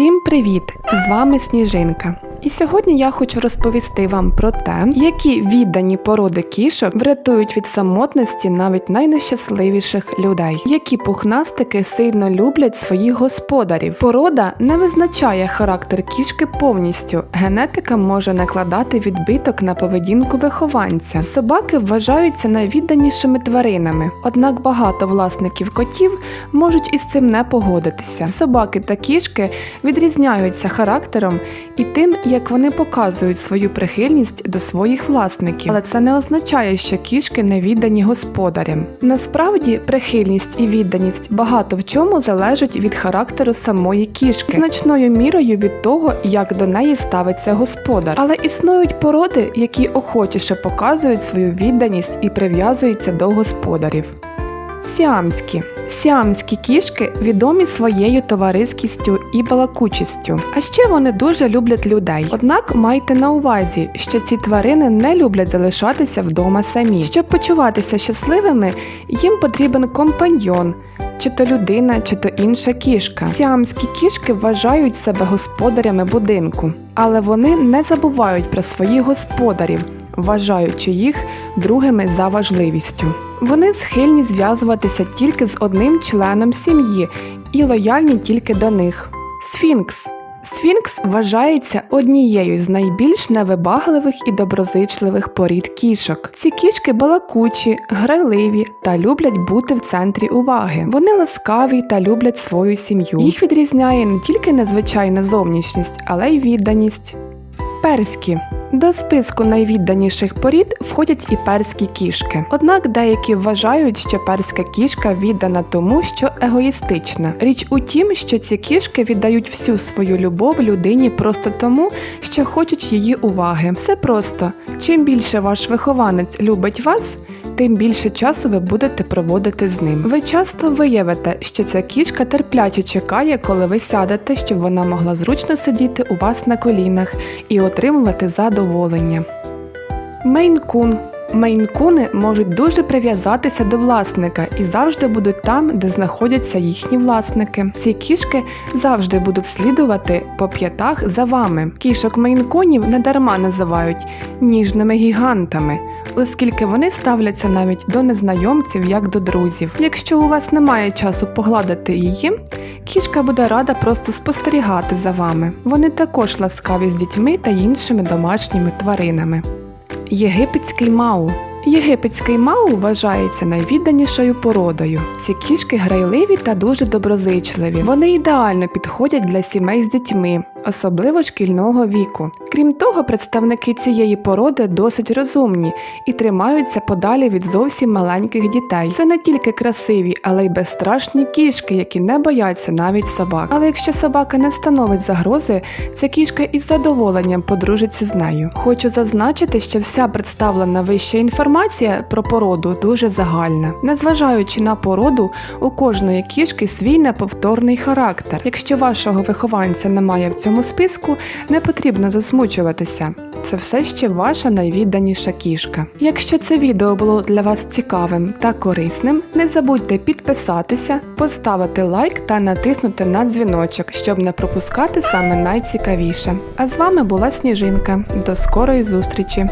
Всім привіт! З вами Сніжинка. І сьогодні я хочу розповісти вам про те, які віддані породи кішок врятують від самотності навіть найнещасливіших людей, які пухнастики сильно люблять своїх господарів. Порода не визначає характер кішки повністю. Генетика може накладати відбиток на поведінку вихованця. Собаки вважаються найвідданішими тваринами, однак багато власників котів можуть із цим не погодитися. Собаки та кішки відрізняються характером і тим, як вони показують свою прихильність до своїх власників, але це не означає, що кішки не віддані господарям. Насправді, прихильність і відданість багато в чому залежать від характеру самої кішки, значною мірою від того, як до неї ставиться господар. Але існують породи, які охочіше показують свою відданість і прив'язуються до господарів. Сіамські. Сіамські кішки відомі своєю товариськістю і балакучістю. А ще вони дуже люблять людей. Однак майте на увазі, що ці тварини не люблять залишатися вдома самі. Щоб почуватися щасливими, їм потрібен компаньйон. Чи то людина, чи то інша кішка. Сіамські кішки вважають себе господарями будинку, але вони не забувають про своїх господарів, вважаючи їх другими за важливістю. Вони схильні зв'язуватися тільки з одним членом сім'ї і лояльні тільки до них. Сфінкс. Сфінкс вважається однією з найбільш невибагливих і доброзичливих порід кішок. Ці кішки балакучі, грайливі та люблять бути в центрі уваги. Вони ласкаві та люблять свою сім'ю. Їх відрізняє не тільки незвичайна зовнішність, але й відданість. Перські. До списку найвідданіших порід входять і перські кішки. Однак деякі вважають, що перська кішка віддана тому, що егоїстична. Річ у тім, що ці кішки віддають всю свою любов людині просто тому, що хочуть її уваги. Все просто. Чим більше ваш вихованець любить вас, тим більше часу ви будете проводити з ним. Ви часто виявите, що ця кішка терпляче чекає, коли ви сядете, щоб вона могла зручно сидіти у вас на колінах і отримувати задоволення. Мейн-кун Мейн-куни можуть дуже прив'язатися до власника і завжди будуть там, де знаходяться їхні власники. Ці кішки завжди будуть слідувати по п'ятах за вами. Кішок мейн-кунів недарма називають ніжними гігантами, оскільки вони ставляться навіть до незнайомців як до друзів. Якщо у вас немає часу погладити її, кішка буде рада просто спостерігати за вами. Вони також ласкаві з дітьми та іншими домашніми тваринами. Єгипетський мау. Єгипетський мау вважається найвідданішою породою. Ці кішки грайливі та дуже доброзичливі. Вони ідеально підходять для сімей з дітьми, особливо шкільного віку. Крім того, представники цієї породи досить розумні і тримаються подалі від зовсім маленьких дітей. Це не тільки красиві, але й безстрашні кішки, які не бояться навіть собак. Але якщо собака не становить загрози, ця кішка із задоволенням подружиться з нею. Хочу зазначити, що вся представлена вища інформація про породу дуже загальна. Незважаючи на породу, у кожної кішки свій неповторний характер. Якщо вашого вихованця немає в цьому списку, не потрібно засмучуватися. Це все ще ваша найвідданіша кішка. Якщо це відео було для вас цікавим та корисним, не забудьте підписатися, поставити лайк та натиснути на дзвіночок, щоб не пропускати саме найцікавіше. А з вами була Сніжинка. До скорої зустрічі!